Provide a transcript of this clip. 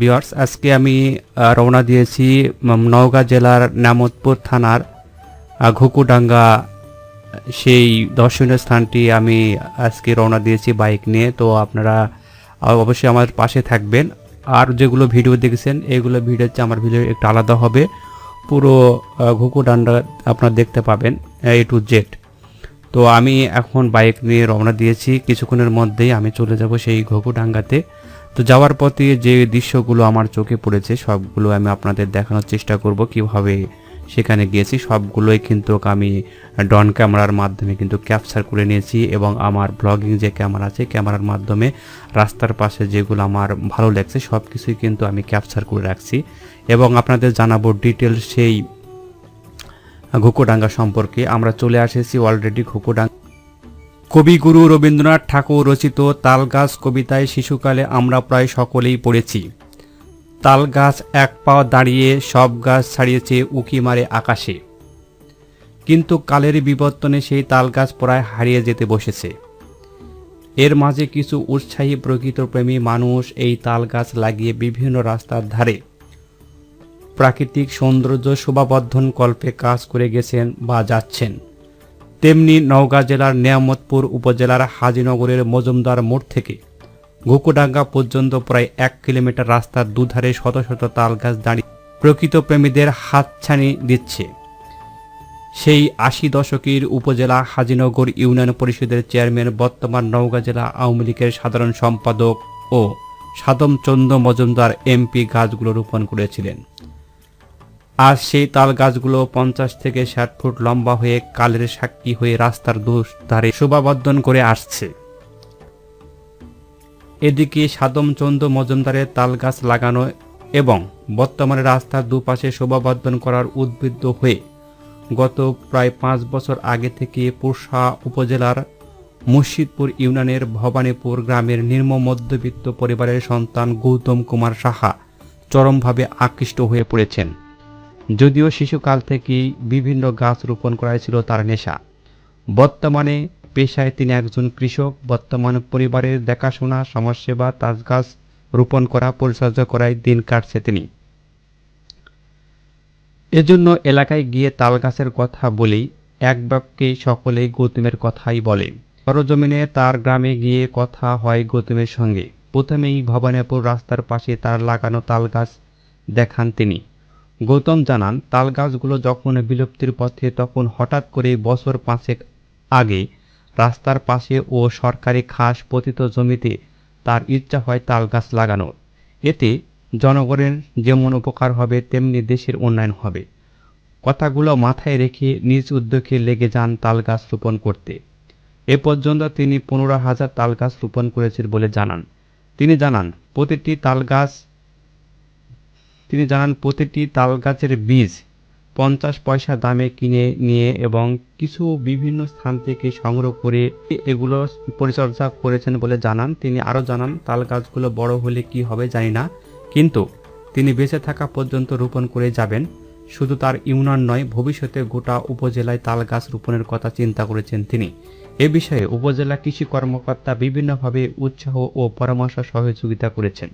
বিয়ার্স আজকে আমি রওনা দিয়েছি নওগাঁ জেলার নামতপুর থানার ঘুকুডাঙ্গা। সেই দর্শনীয় স্থানটি আমি আজকে রওনা দিয়েছি বাইক নিয়ে, তো আপনারা অবশ্যই আমার পাশে থাকবেন। আর যেগুলো ভিডিও দেখেছেন, এগুলো ভিডিও হচ্ছে আমার ভিডিও একটু আলাদা হবে। পুরো ঘুকুডান্ডা আপনারা দেখতে পাবেন, এ টু জেড। তো আমি এখন বাইক নিয়ে রওনা দিয়েছি, কিছুক্ষণের মধ্যেই আমি চলে যাব সেই ঘুঘুডাঙ্গাতে তো যাওয়ার পথে যে দৃশ্যগুলো আমার চোখে পড়েছে, সবগুলো আমি আপনাদের দেখানোর চেষ্টা করব কীভাবে সেখানে গিয়েছি। সবগুলোই কিন্তু আমি ডন ক্যামেরার মাধ্যমে কিন্তু ক্যাপচার করে নিয়েছি এবং আমার ব্লগিং যে ক্যামেরা আছে, ক্যামেরার মাধ্যমে রাস্তার পাশে যেগুলো আমার ভালো লাগছে সব কিছুই কিন্তু আমি ক্যাপচার করে রাখছি এবং আপনাদের জানাব ডিটেলস সেই ঘুকোডাঙ্গা সম্পর্কে। আমরা চলে আসেছি অলরেডি ঘুকোডাঙ্গা কবিগুরু রবীন্দ্রনাথ ঠাকুর রচিত তালগাছ কবিতায় শিশুকালে আমরা প্রায় সকলেই পড়েছি। তাল গাছ এক পাও দাঁড়িয়ে সব গাছ ছাড়িয়েছে উকি মারে আকাশে। কিন্তু কালের বিবর্তনে সেই তাল গাছ প্রায় হারিয়ে যেতে বসেছে। এর মাঝে কিছু উৎসাহী প্রকৃতপ্রেমী মানুষ এই তাল গাছ লাগিয়ে বিভিন্ন রাস্তার ধারে প্রাকৃতিক সৌন্দর্য শোভাবর্ধন কল্পে কাজ করে গেছেন বা যাচ্ছেন। তেমনি নওগাঁ জেলার নিয়ামতপুর উপজেলার হাজিনগরের মজুমদার মোড় থেকে ঘুকুডাঙ্গা পর্যন্ত প্রায় এক কিলোমিটার রাস্তার দুধারে শত শত তাল গাছ দাঁড়িয়ে প্রকৃত প্রেমীদের হাতছানি দিচ্ছে। সেই আশি দশকের উপজেলা হাজিনগর ইউনিয়ন পরিষদের চেয়ারম্যান বর্তমান নওগাঁ জেলা আওয়ামী লীগের সাধারণ সম্পাদক ও সাদমচন্দ্র মজুমদার এমপি গাছগুলো রোপণ করেছিলেন। আজ সেই তাল গাছগুলো পঞ্চাশ থেকে ষাট ফুট লম্বা হয়ে কালের সাক্ষী হয়ে রাস্তার দোষ ধারে শোভাবর্ধন করে আসছে। এদিকে সাদমচন্দ্র মজুমদারের তাল গাছ লাগানো এবং বর্তমানে রাস্তার দুপাশে শোভাবর্ধন করার উদ্বুদ্ধ হয়ে গত প্রায় পাঁচ বছর আগে থেকে পুরসা উপজেলার মুর্শিদপুর ইউনিয়নের ভবানীপুর গ্রামের নিম্ন মধ্যবিত্ত পরিবারের সন্তান গৌতম কুমার সাহা চরমভাবে আকৃষ্ট হয়ে পড়েছেন। যদিও শিশুকাল থেকেই বিভিন্ন গাছ রোপণ করাই ছিল তার নেশা। বর্তমানে পেশায় তিনি একজন কৃষক। বর্তমানে পরিবারের দেখাশোনা, সমাজসেবা তাজ গাছ রোপণ করা, পরিচর্যা করায় দিন কাটছে তিনি। এজন্য এলাকায় গিয়ে তাল গাছের কথা বলি এক বাক্যে সকলেই গৌতমের কথাই বলে। সরজমিনে তার গ্রামে গিয়ে কথা হয় গৌতমের সঙ্গে। প্রথমেই ভবানীপুর রাস্তার পাশে তার লাগানো তাল গাছ দেখান তিনি। গৌতম জানান, তাল গাছগুলো যখন বিলুপ্তির পথে, তখন হঠাৎ করে বছর পাঁচেক আগে রাস্তার পাশে ও সরকারি খাস পতিত জমিতে তার ইচ্ছা হয় তাল গাছ লাগানোর। এতে জনগণের যেমন উপকার হবে, তেমনি দেশের উন্নয়ন হবে। কথাগুলো মাথায় রেখে নিজ উদ্যোগে লেগে যান তাল গাছ রোপণ করতে। এ পর্যন্ত তিনি পনেরো হাজার তাল গাছ রোপণ করেছেন বলে জানান। তিনি জানান, প্রতিটি তাল গাছ তিনি জানান, প্রতিটি তাল গাছের বীজ পঞ্চাশ পয়সা দামে কিনে নিয়ে এবং কিছু বিভিন্ন স্থান থেকে সংগ্রহ করে এগুলো পরিচর্যা করেছেন বলে জানান। তিনি আরও জানান তাল গাছগুলো বড় হলে কি হবে জানি না, কিন্তু তিনি বেঁচে থাকা পর্যন্ত রোপণ করে যাবেন। শুধু তার ইউনিয়ন নয়, ভবিষ্যতে গোটা উপজেলায় তাল গাছ রোপণের কথা চিন্তা করেছেন তিনি। এ বিষয়ে উপজেলা কৃষি কর্মকর্তা বিভিন্নভাবে উৎসাহ ও পরামর্শ সহযোগিতা করেছেন।